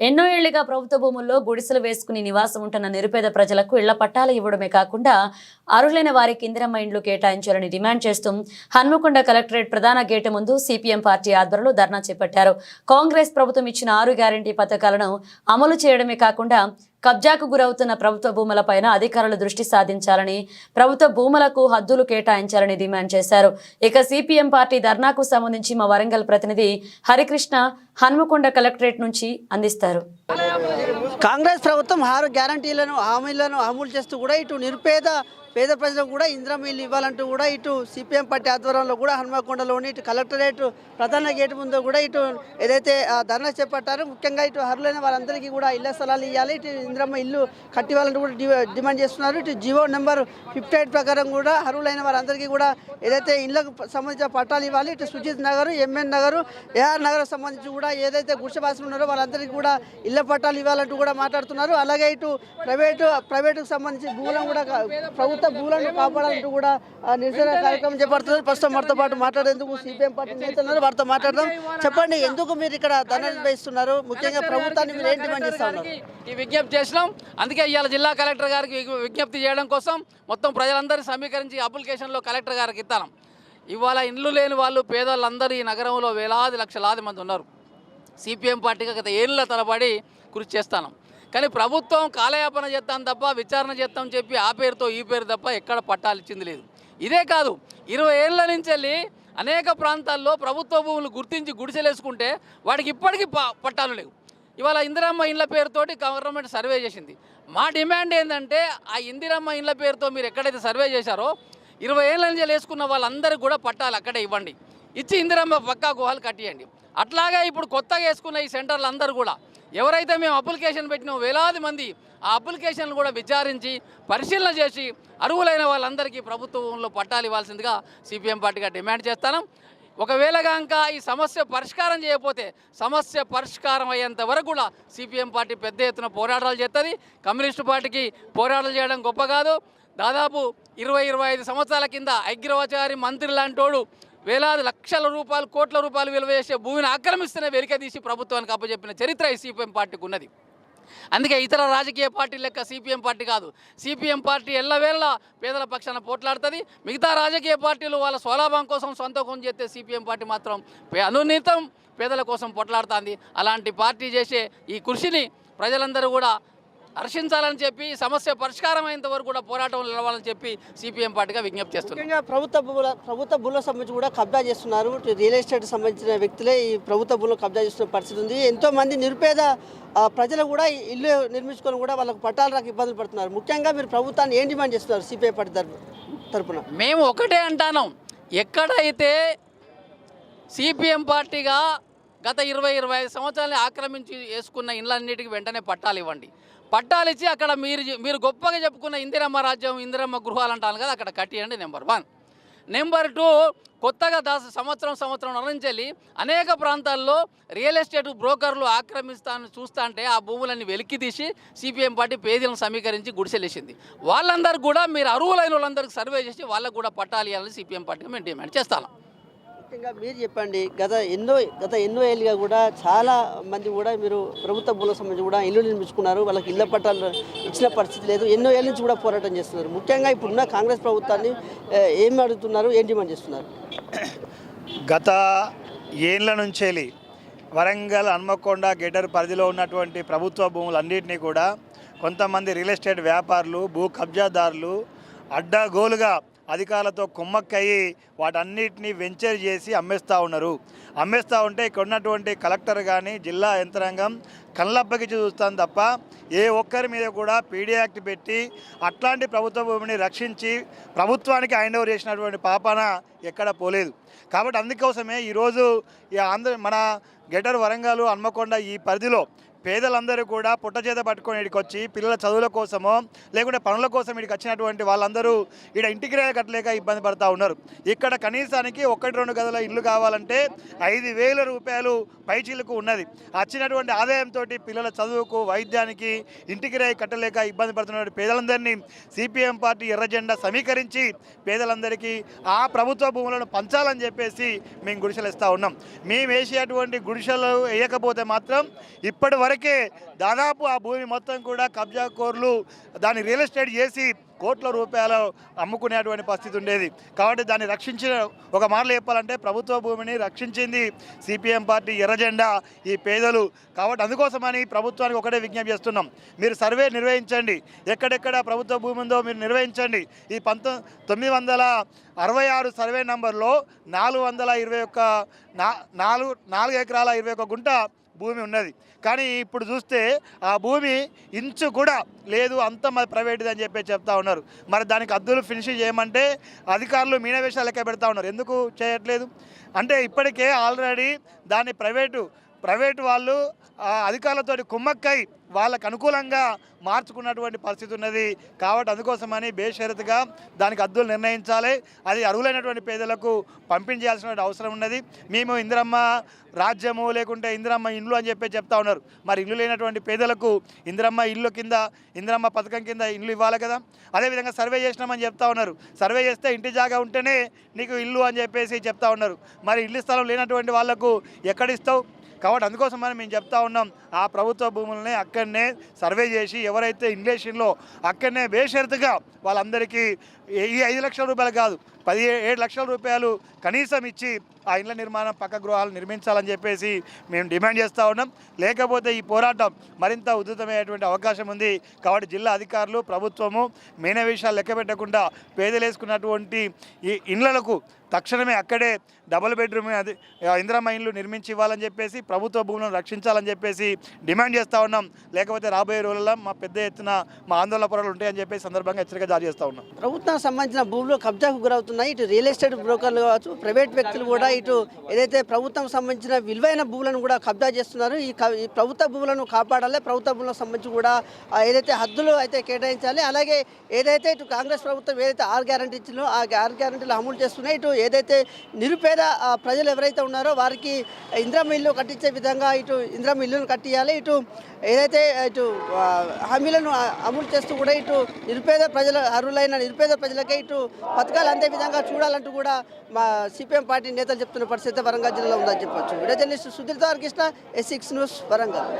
ఎన్నో ఏళ్ళుగా ప్రభుత్వ భూముల్లో గుడిసెలు వేసుకుని నివాసం ఉంటున్న నిరుపేద ప్రజలకు ఇళ్ళ పట్టాలు ఇవ్వడమే కాకుండా అర్హులైన వారికి ఇందిరమ్మ ఇండ్లు కేటాయించాలని డిమాండ్ చేస్తూ హన్మకొండ కలెక్టరేట్ ప్రధాన గేటు ముందు సిపిఎం పార్టీ ఆధ్వర్యంలో ధర్నా చేపట్టారు. కాంగ్రెస్ ప్రభుత్వం ఇచ్చిన ఆరు గ్యారంటీ పథకాలను అమలు చేయడమే కాకుండా కబ్జాకు గురవుతున్న ప్రభుత్వ భూములపైన అధికారులు దృష్టి సాధించాలని ప్రభుత్వ భూములకు హద్దులు కేటాయించాలని డిమాండ్ చేశారు. ఇక సిపిఎం పార్టీ ధర్నాకు సంబంధించి మా వరంగల్ ప్రతినిధి హరికృష్ణ హన్మకొండ కలెక్టరేట్ నుంచి అందిస్తారు. కాంగ్రెస్ ప్రభుత్వం ఆరు గ్యారంటీలను హామీలను అమలు చేస్తూ కూడా ఇటు నిరుపేద పేద ప్రజలకు కూడా ఇందిరా ఇల్లు ఇవ్వాలంటూ కూడా ఇటు సిపిఎం పార్టీ ఆధ్వర్యంలో కూడా హనుమకొండలోని ఇటు కలెక్టరేట్ ప్రధాన గేటు ముందు కూడా ఇటు ఏదైతే ఆ, ధర్నా చేపట్టారో ముఖ్యంగా ఇటు అర్హులైన వారందరికీ కూడా ఇళ్ళ స్థలాలు ఇవ్వాలి ఇటు ఇంద్రమ్మ ఇల్లు కట్టివ్వాలంటూ కూడా డిమాండ్ చేస్తున్నారు. ఇటు జివో నెంబర్ ఫిఫ్టీ ఎయిట్ ప్రకారం కూడా అర్హులైన వారందరికీ కూడా ఏదైతే ఇళ్ళకు సంబంధించిన పట్టాలు ఇవ్వాలి ఇటు సుజిత్ నగర్ ఎంఎన్ నగర్ ఏఆర్ నగర్ సంబంధించి కూడా ఏదైతే గుడిసెవాసులు ఉన్నారో వాళ్ళందరికీ కూడా ఇళ్ళ పట్టాలు ఇవ్వాలంటూ కూడా మాట్లాడుతున్నారు. అలాగే ఇటు ప్రైవేటు ప్రైవేటుకు సంబంధించి భూములను కూడా ప్రభుత్వ భూములను కాపాడాలంటూ కూడా నిరసన కార్యక్రమం చేపడుతున్నారు. ప్రస్తుతం వారితో పాటు మాట్లాడేందుకు సిపిఎం పార్టీ నేతలు వారితో మాట్లాడదాం. చెప్పండి ఎందుకు మీరు ఇక్కడ ధర్నా నిర్వహిస్తున్నారు? ముఖ్యంగా ప్రభుత్వాన్ని మీరు ఏం డిమాండ్ చేస్తా ఉన్నారు? ఈ విజ్ఞప్తి చేసినాం. అందుకే ఇవాళ జిల్లా కలెక్టర్ గారికి విజ్ఞప్తి చేయడం కోసం మొత్తం ప్రజలందరినీ సమీకరించి అప్లికేషన్లో కలెక్టర్ గారికి ఇస్తాం ఇవాళ ఇండ్లు లేని వాళ్ళు పేదవాళ్ళందరూ ఈ నగరంలో వేలాది లక్షలాది మంది ఉన్నారు. సిపిఎం పార్టీగా గత ఏళ్ళ తలబడి కృషి చేస్తాను. కానీ ప్రభుత్వం కాలయాపన చేస్తాం తప్ప విచారణ చేస్తాం చెప్పి ఆ పేరుతో ఈ పేరు తప్ప ఎక్కడ పట్టాలు ఇచ్చింది లేదు. ఇదే కాదు ఇరవై ఏళ్ళ నుంచి వెళ్ళి అనేక ప్రాంతాల్లో ప్రభుత్వ భూములు గుర్తించి గుడిసెలేసుకుంటే వాడికి ఇప్పటికీ పట్టాలు లేవు. ఇవాళ ఇందిరమ్మ ఇండ్ల పేరుతోటి గవర్నమెంట్ సర్వే చేసింది. మా డిమాండ్ ఏంటంటే ఆ ఇందిరమ్మ ఇండ్ల పేరుతో మీరు ఎక్కడైతే సర్వే చేశారో ఇరవై ఏళ్ళ నుంచి వేసుకున్న వాళ్ళందరికీ కూడా పట్టాలు అక్కడే ఇవ్వండి. ఇచ్చి ఇందిరమ్మ పక్కా గుహాలు కట్టియండి. అట్లాగే ఇప్పుడు కొత్తగా వేసుకున్న ఈ సెంటర్లు అందరూ కూడా ఎవరైతే మేము అప్లికేషన్ పెట్టినో వేలాది మంది ఆ అప్లికేషన్లు కూడా విచారించి పరిశీలన చేసి అర్హులైన వాళ్ళందరికీ ప్రభుత్వంలో పట్టాలు ఇవ్వాల్సిందిగా సిపిఎం పార్టీగా డిమాండ్ చేస్తాను. ఒకవేళ కనుక ఈ సమస్య పరిష్కారం చేయకపోతే సమస్య పరిష్కారం అయ్యేంత వరకు కూడా సిపిఎం పార్టీ పెద్ద ఎత్తున పోరాటాలు చేస్తుంది. కమ్యూనిస్టు పార్టీకి పోరాటాలు చేయడం గొప్ప కాదు. దాదాపు ఇరవై ఇరవై ఐదు సంవత్సరాల కింద అగ్రవచారి మంత్రి లాంటోడు వేలాది లక్షల రూపాయలు కోట్ల రూపాయలు విలువ చేసే భూమిని ఆక్రమిస్తూనే వెలికదీసి ప్రభుత్వానికి అప్పచెప్పిన చరిత్ర ఈ సిపిఎం పార్టీకి ఉన్నది. అందుకే ఇతర రాజకీయ పార్టీ లెక్క సిపిఎం పార్టీ కాదు. సిపిఎం పార్టీ ఎల్లవేళ పేదల పక్షాన పోట్లాడుతుంది. మిగతా రాజకీయ పార్టీలు వాళ్ళ స్వలాభం కోసం సొంతం చేస్తే సిపిఎం పార్టీ మాత్రం పే- అనునితం పేదల కోసం పోట్లాడుతుంది. అలాంటి పార్టీ చేసే ఈ కృషిని ప్రజలందరూ కూడా హర్షించాలని చెప్పి సమస్య పరిష్కారం అయ్యేంత వరకు కూడా పోరాటం నిలవాలని చెప్పి సిపిఎం పార్టీగా విజ్ఞప్తి చేస్తుంది ముఖ్యంగా ప్రభుత్వ భూముల ప్రభుత్వ భూములకు సంబంధించి కూడా కబ్జా చేస్తున్నారు. రియల్ ఎస్టేట్ సంబంధించిన వ్యక్తులే ఈ ప్రభుత్వ భూములు కబ్జా చేస్తున్న పరిస్థితి ఉంది. ఎంతో మంది నిరుపేద ప్రజలు కూడా ఈ ఇల్లు నిర్మించుకొని కూడా వాళ్ళకు పట్టాలు రాక ఇబ్బందులు పడుతున్నారు. ముఖ్యంగా మీరు ప్రభుత్వాన్ని ఏం డిమాండ్ చేస్తున్నారు సిపిఐ పార్టీ తరపు తరపున? మేము ఒకటే అంటాను. ఎక్కడైతే సిపిఎం పార్టీగా గత ఇరవై ఇరవై ఐదు సంవత్సరాలు ఆక్రమించి వేసుకున్న ఇండ్లన్నిటికీ వెంటనే పట్టాలు ఇవ్వండి. పట్టాలు ఇచ్చి అక్కడ మీరు మీరు గొప్పగా చెప్పుకున్న ఇందిరమ్మ రాజ్యం ఇందిరమ్మ గృహాలు అంటాను కదా అక్కడ కట్టియండి నెంబర్ వన్. నెంబర్ టూ కొత్తగా దాస సంవత్సరం సంవత్సరం నుంచి అనేక ప్రాంతాల్లో రియల్ ఎస్టేట్ బ్రోకర్లు ఆక్రమిస్తాను చూస్తా అంటే ఆ భూములన్నీ వెలికి తీసి సిపిఎం పార్టీ పేదలను సమీకరించి గుడిసెలేసింది. వాళ్ళందరూ కూడా మీరు అరువులైన వాళ్ళందరికీ సర్వే చేసి వాళ్ళకు కూడా పట్టాలి అని సిపిఎం పార్టీకి మేము డిమాండ్ చేస్తాను. ముఖ్యంగా మీరు చెప్పండి గత ఎన్నో గత ఎన్నో ఏళ్ళుగా కూడా చాలా మంది కూడా మీరు ప్రభుత్వ భూములకు సంబంధించి కూడా ఇల్లు నిర్మించుకున్నారు వాళ్ళకి ఇళ్ళ పట్టాలు ఇచ్చిన పరిస్థితి లేదు ఎన్నో ఏళ్ళ నుంచి కూడా పోరాటం చేస్తున్నారు. ముఖ్యంగా ఇప్పుడున్న కాంగ్రెస్ ప్రభుత్వాన్ని ఏం అడుగుతున్నారు ఏం డిమాండ్ చేస్తున్నారు? గత ఏళ్ళ నుంచేలి వరంగల్ హన్మకొండ గెటర్ పరిధిలో ఉన్నటువంటి ప్రభుత్వ భూములన్నింటినీ కూడా కొంతమంది రియల్ ఎస్టేట్ వ్యాపారులు భూ కబ్జాదారులు అడ్డగోలుగా అధికారులతో కుమ్మక్కయ్యి వాటన్నిటిని వెంచర్ చేసి అమ్మేస్తూ ఉన్నారు. అమ్మేస్తూ ఉంటే ఇక్కడ ఉన్నటువంటి కలెక్టర్ కానీ జిల్లా యంత్రాంగం కళ్ళబ్బకి చూస్తాను తప్ప ఏ ఒక్కరి మీద కూడా పీడీ యాక్ట్ పెట్టి అట్లాంటి ప్రభుత్వ భూమిని రక్షించి ప్రభుత్వానికి హ్యాండ్ ఓవర్ చేసినటువంటి పాపాన ఎక్కడ పోలేదు. కాబట్టి అందుకోసమే ఈరోజు ఈ ఆంధ్ర మన గెటర్ వరంగల్ హన్మకొండ ఈ పరిధిలో పేదలందరూ కూడా పుట్ట చేత పట్టుకొని ఇక్కడికి వచ్చి పిల్లల చదువుల కోసమో లేకుంటే పనుల కోసం ఇక్కడికి వచ్చినటువంటి వాళ్ళందరూ ఇక్కడ ఇంటికి రేఖ కట్టలేక ఇబ్బంది పడుతూ ఉన్నారు. ఇక్కడ కనీసానికి ఒకటి రెండు గదుల ఇల్లు కావాలంటే ఐదు వేల రూపాయలు పైచీలకు ఉన్నది. వచ్చినటువంటి ఆదాయంతో పిల్లల చదువుకు వైద్యానికి ఇంటికి రేఖ కట్టలేక ఇబ్బంది పడుతున్న పేదలందరినీ సిపిఎం పార్టీ ఎర్రజెండా సమీకరించి పేదలందరికీ ఆ ప్రభుత్వ భూములను పంచాలని చెప్పేసి మేము గుడిసెలు ఇస్తూ ఉన్నాం. మేము వేసేటువంటి గుడిసెలు వేయకపోతే మాత్రం ఇప్పటి ఇప్పటికే దాదాపు ఆ భూమి మొత్తం కూడా కబ్జా కోర్లు దాన్ని రియల్ ఎస్టేట్ చేసి కోట్ల రూపాయలు అమ్ముకునేటువంటి పరిస్థితి ఉండేది. కాబట్టి దాన్ని రక్షించిన ఒక మాటలు చెప్పాలంటే ప్రభుత్వ భూమిని రక్షించింది సిపిఎం పార్టీ ఎర్రజెండా ఈ పేదలు. కాబట్టి అందుకోసమని ప్రభుత్వానికి ఒకటే విజ్ఞప్తి చేస్తున్నాం. మీరు సర్వే నిర్వహించండి. ఎక్కడెక్కడ ప్రభుత్వ భూమి ఉందో మీరు నిర్వహించండి. ఈ పంతొ తొమ్మిది వందల అరవై ఆరు సర్వే నంబర్లో నాలుగు వందల ఇరవై ఒక్క నా నాలుగు నాలుగు ఎకరాల ఇరవై ఒక్క గుంట భూమి ఉన్నది. కానీ ఇప్పుడు చూస్తే ఆ భూమి ఇంచు కూడా లేదు అంత మరి ప్రైవేట్ది అని చెప్పి చెప్తా ఉన్నారు. మరి దానికి అద్దులు ఫినిష్ చేయమంటే అధికారులు మీనవేషాలు లెక్క పెడతా ఉన్నారు. ఎందుకు చేయట్లేదు? అంటే ఇప్పటికే ఆల్రెడీ దాన్ని ప్రైవేటు ప్రైవేట్ వాళ్ళు అధికారులతో అధికారులతోటి కుమ్మక్కై వాళ్ళకు అనుకూలంగా మార్చుకున్నటువంటి పరిస్థితి ఉన్నది. కాబట్టి అందుకోసమని బేషరతుగా దానికి అద్దులు నిర్ణయించాలి. అది అర్హులైనటువంటి పేదలకు పంపించాల్సిన అవసరం ఉన్నది. మేము ఇందిరమ్మ రాజ్యము లేకుంటే ఇందిరమ్మ ఇండ్లు అని చెప్పి చెప్తా ఉన్నారు. మరి ఇల్లు లేనటువంటి పేదలకు ఇందిరమ్మ ఇల్లు కింద ఇందిరమ్మ పథకం కింద ఇల్లు ఇవ్వాలి కదా? అదేవిధంగా సర్వే చేసినామని చెప్తా ఉన్నారు. సర్వే చేస్తే ఇంటి జాగా ఉంటేనే నీకు ఇల్లు అని చెప్పేసి చెప్తా ఉన్నారు. మరి ఇల్లు స్థలం లేనటువంటి వాళ్ళకు ఎక్కడిస్తావు కాబట్టి అందుకోసమని మేము చెప్తా ఉన్నాం ఆ ప్రభుత్వ భూములని అక్కడనే సర్వే చేసి ఎవరైతే ఇన్వేషన్లో అక్కడనే బేషరతుగా వాళ్ళందరికీ ఈ ఐదు లక్షల రూపాయలు కాదు పది ఏడు లక్షల రూపాయలు కనీసం ఇచ్చి ఆ ఇళ్ళ నిర్మాణం పక్క గృహాలు నిర్మించాలని చెప్పేసి మేము డిమాండ్ చేస్తూ ఉన్నాం. లేకపోతే ఈ పోరాటం మరింత ఉధృతమయ్యేటువంటి అవకాశం ఉంది. కాబట్టి జిల్లా అధికారులు ప్రభుత్వము మేన విషయాలు లెక్క పెట్టకుండా పేదలేసుకున్నటువంటి ఈ ఇండ్లకు తక్షణమే అక్కడే డబుల్ బెడ్రూమ్ అది ఇందిరమ్మ ఇండ్లు నిర్మించి ఇవ్వాలని చెప్పేసి ప్రభుత్వ భూములను రక్షించాలని చెప్పేసి డిమాండ్ చేస్తూ ఉన్నాం. లేకపోతే రాబోయే రోజుల్లో మా పెద్ద ఎత్తున మా ఆందోళన పొరలు ఉంటాయని చెప్పేసి సందర్భంగా హెచ్చరిక జారీ చేస్తూ ఉన్నాం. ప్రభుత్వానికి సంబంధించిన భూములు కబ్జాకు గురవుతున్నాయి ఇటు రియల్ ఎస్టేట్ బ్రోకర్లు కావచ్చు ప్రైవేట్ వ్యక్తులు కూడా ఇటు ఏదైతే ప్రభుత్వం సంబంధించిన విలువైన భూములను కూడా కబ్జా చేస్తున్నారు. ఈ ప్రభుత్వ భూములను కాపాడాలి. ప్రభుత్వ భూములకు సంబంధించి కూడా ఏదైతే హద్దులు అయితే కేటాయించాలి. అలాగే ఏదైతే ఇటు కాంగ్రెస్ ప్రభుత్వం ఏదైతే ఆర్ గ్యారంటీ ఇచ్చిందో ఆ ఆర్ గ్యారంటీలు అమలు చేస్తున్నాయి. ఇటు ఏదైతే నిరుపేద ప్రజలు ఎవరైతే ఉన్నారో వారికి ఇందిరమ్మ ఇల్లు కట్టించే విధంగా ఇటు ఇందిరమ్మ ఇల్లును కట్టియాలి. ఇటు ఏదైతే ఇటు హామీలను అమలు చేస్తూ కూడా ఇటు నిరుపేద ప్రజల అర్హులైన నిరుపేద ప్రజలకే ఇటు పథకాలు అందే విధంగా చూడాలంటూ కూడా మా సిపిఎం పార్టీ నేతలు చెప్తున్న పరిస్థితి వరంగల్ జిల్లాలో ఉందని చెప్పొచ్చు. Video Sudheer Krishna S six news Warangal.